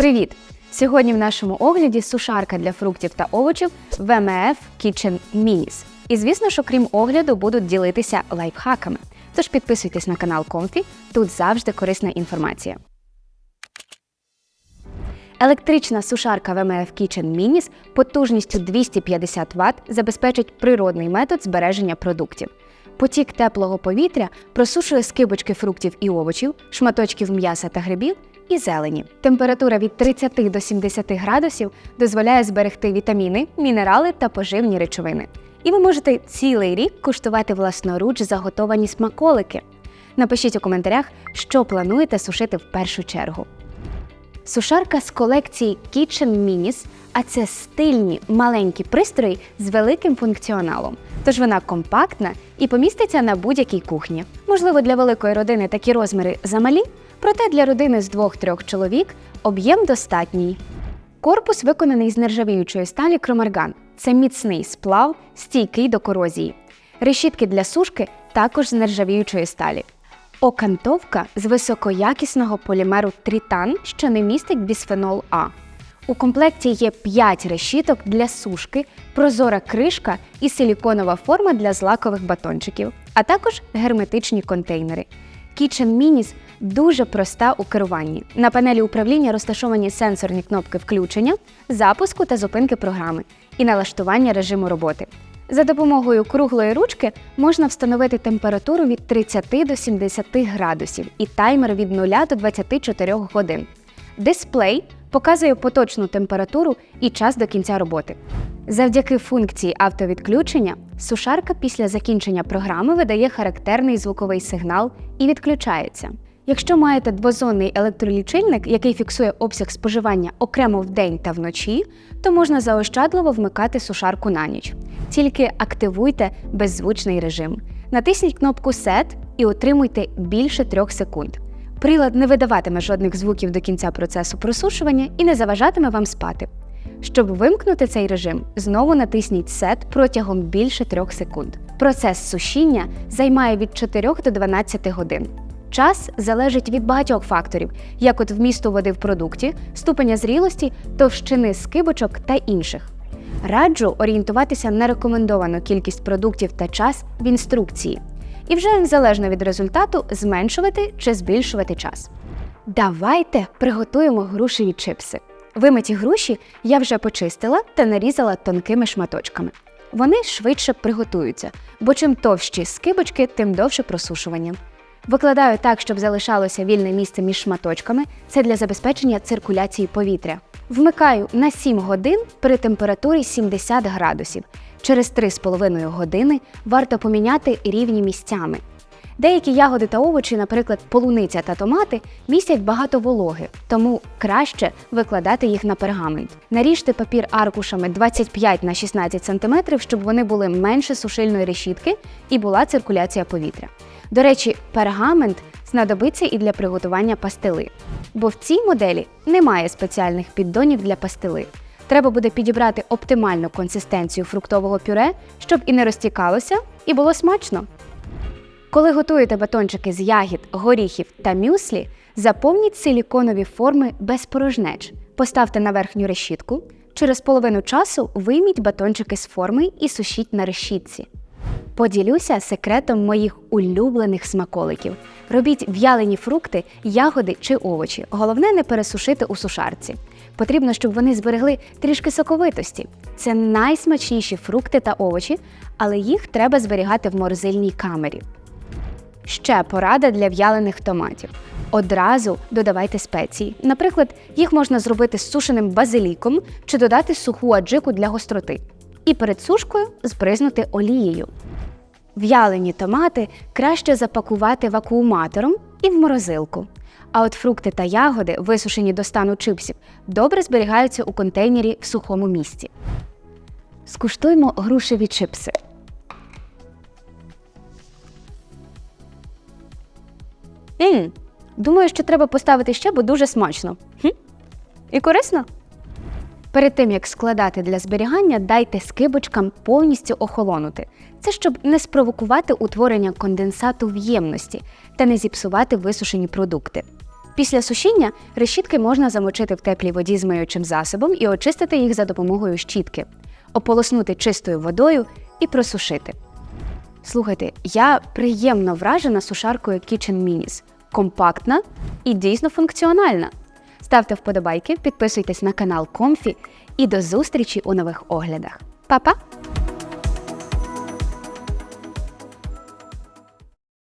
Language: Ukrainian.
Привіт! Сьогодні в нашому огляді сушарка для фруктів та овочів VMF Kitchen Minis. І звісно, що крім огляду будуть ділитися лайфхаками. Тож підписуйтесь на канал Comfy, тут завжди корисна інформація. Електрична сушарка VMF Kitchen Minis потужністю 250 Вт забезпечить природний метод збереження продуктів. Потік теплого повітря просушує скибочки фруктів і овочів, шматочків м'яса та грибів і зелені. Температура від 30 до 70 градусів дозволяє зберегти вітаміни, мінерали та поживні речовини. І ви можете цілий рік куштувати власноруч заготовані смаколики. Напишіть у коментарях, що плануєте сушити в першу чергу. Сушарка з колекції Kitchen Minis, а це стильні маленькі пристрої з великим функціоналом. Тож вона компактна і поміститься на будь-якій кухні. Можливо, для великої родини такі розміри замалі, проте для родини з двох-трьох чоловік об'єм достатній. Корпус виконаний з нержавіючої сталі Кромарган. Це міцний сплав, стійкий до корозії. Решітки для сушки також з нержавіючої сталі. Окантовка з високоякісного полімеру Трітан, що не містить бісфенол А. У комплекті є 5 решіток для сушки, прозора кришка і силіконова форма для злакових батончиків, а також герметичні контейнери. Kitchen Minis дуже проста у керуванні. На панелі управління розташовані сенсорні кнопки включення, запуску та зупинки програми і налаштування режиму роботи. За допомогою круглої ручки можна встановити температуру від 30 до 70 градусів і таймер від 0 до 24 годин. Дисплей показує поточну температуру і час до кінця роботи. Завдяки функції автовідключення сушарка після закінчення програми видає характерний звуковий сигнал і відключається. Якщо маєте двозонний електролічильник, який фіксує обсяг споживання окремо вдень та вночі, то можна заощадливо вмикати сушарку на ніч. Тільки активуйте беззвучний режим. Натисніть кнопку Set і отримуйте більше 3 секунд. Прилад не видаватиме жодних звуків до кінця процесу просушування і не заважатиме вам спати. Щоб вимкнути цей режим, знову натисніть Set протягом більше 3 секунд. Процес сушіння займає від 4 до 12 годин. Час залежить від багатьох факторів, як от вмісту води в продукті, ступеня зрілості, товщини скибочок та інших. Раджу орієнтуватися на рекомендовану кількість продуктів та час в інструкції, і вже залежно від результату зменшувати чи збільшувати час. Давайте приготуємо грушеві чипси. Вимиті груші я вже почистила та нарізала тонкими шматочками. Вони швидше приготуються, бо чим товщі скибочки, тим довше просушування. Викладаю так, щоб залишалося вільне місце між шматочками. Це для забезпечення циркуляції повітря. Вмикаю на 7 годин при температурі 70 градусів. Через 3,5 години варто поміняти рівні місцями. Деякі ягоди та овочі, наприклад, полуниця та томати, містять багато вологи, тому краще викладати їх на пергамент. Наріжте папір аркушами 25 на 16 см, щоб вони були менше сушильної решітки і була циркуляція повітря. До речі, пергамент знадобиться і для приготування пастили, бо в цій моделі немає спеціальних піддонів для пастили. Треба буде підібрати оптимальну консистенцію фруктового пюре, щоб і не розтікалося, і було смачно. Коли готуєте батончики з ягід, горіхів та мюслі, заповніть силіконові форми без порожнеч. Поставте на верхню решітку. Через половину часу вийміть батончики з форми і сушіть на решітці. Поділюся секретом моїх улюблених смаколиків. Робіть в'ялені фрукти, ягоди чи овочі. Головне не пересушити у сушарці. Потрібно, щоб вони зберегли трішки соковитості. Це найсмачніші фрукти та овочі, але їх треба зберігати в морозильній камері. Ще порада для в'ялених томатів. Одразу додавайте спеції. Наприклад, їх можна зробити з сушеним базиліком чи додати суху аджику для гостроти. І перед сушкою збризнути олією. В'ялені томати краще запакувати вакууматором і в морозилку. А от фрукти та ягоди, висушені до стану чипсів, добре зберігаються у контейнері в сухому місці. Скуштуймо грушеві чипси. Ммм, думаю, що треба поставити ще, бо дуже смачно. Хм? І корисно? Перед тим як складати для зберігання, дайте скибочкам повністю охолонути. Це щоб не спровокувати утворення конденсату в ємності та не зіпсувати висушені продукти. Після сушіння решітки можна замочити в теплій воді з миючим засобом і очистити їх за допомогою щітки, ополоснути чистою водою і просушити. Слухайте, я приємно вражена сушаркою Kitchen Minis. Компактна і дійсно функціональна. Ставте вподобайки, підписуйтесь на канал Комфі і до зустрічі у нових оглядах. Па-па!